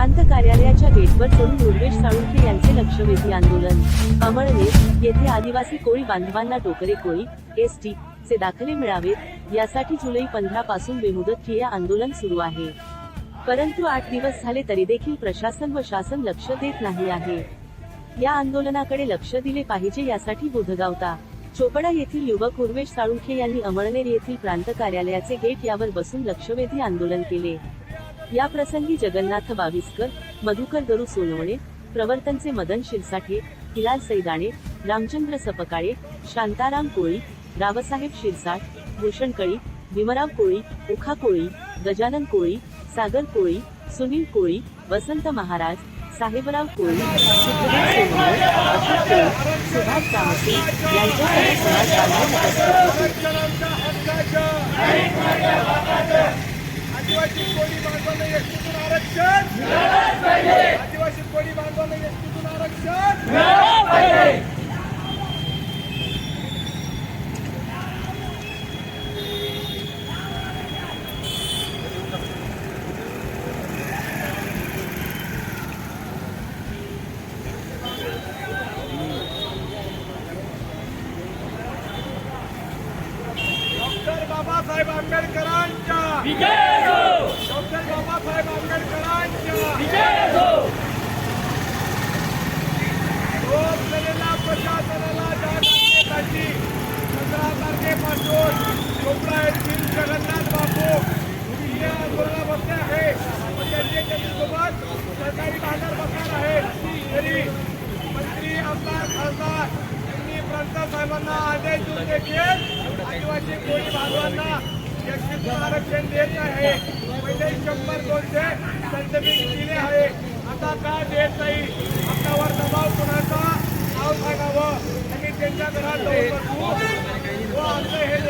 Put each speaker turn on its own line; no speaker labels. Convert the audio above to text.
प्रांत कार्यालयाच्या गेटवर चढून दुर्वेश साळुंखे यांचे लक्षवेधी आंदोलन. अमळनेर येथे आदिवासी कोळी बांधवांना टोकरे कोळी एस टी चे दाखले मिळावेत. यासाठी जुलै पंधरा पासून बेमुदत ठिय्या आंदोलन सुरू आहे. परंतु आठ दिवस झाले तरी देखील प्रशासन व शासन लक्ष देत नाही आहे. या आंदोलनाकडे लक्ष दिले पाहिजे यासाठी बुधगावता. चोपडा येथील युवक उर्वेश साळुंखे यांनी अमळनेर येथील प्रांत कार्यालयाचे गेट यावर बसून लक्षवेधी आंदोलन केले. या प्रसंगी जगन्नाथ बाविस्कर मधुकर दरू सोनवणे प्रवर्तनचे मदन शिरसाठे हिलाल सैदाणे रामचंद्र सपकाळे शांताराम कोळी रावसाहेब शिरसाट भूषण कळी भीमराव कोळी उखा कोळी गजानन कोळी सागर कोळी सुनील कोळी वसंत महाराज साहेबराव कोळी अशोक कोळी सुभाष तामसे यांच्यासह समाज बांधव उपस्थित होते
आदिवासी कोळी बांधवांना एसटीतून आरक्षण आदिवासी कोळी बांधवांना एसटीतून आरक्षण डॉक्टर बाबासाहेब आंबेडकरांच्या. डॉक्टर बाबासाहेब आंबेडकरांच्या. लोकसेनेला प्रशासनाला जागृती पंधरा तारखेपासून चोपडा येथील जगन्नाथ बापू हे आंदोलनाला बसले आहे. पण त्यांचे त्यांच्यासोबत सरकारी बाजार बसणार आहे. तरी मंत्री आमदार खासदार यांनी प्रांत साहेबांना आदेश देऊन देखील आदिवासी कोळी बांधवांना व्यक्तित्व आरक्षण देत आहे. पहिले शंभर दोनशे सर्टिफिकेट दिले आहे. आता का देत नाही? आपल्यावर दबाव कुणाचा? नाव सांगावं. आणि त्यांच्या घरात आमचं हे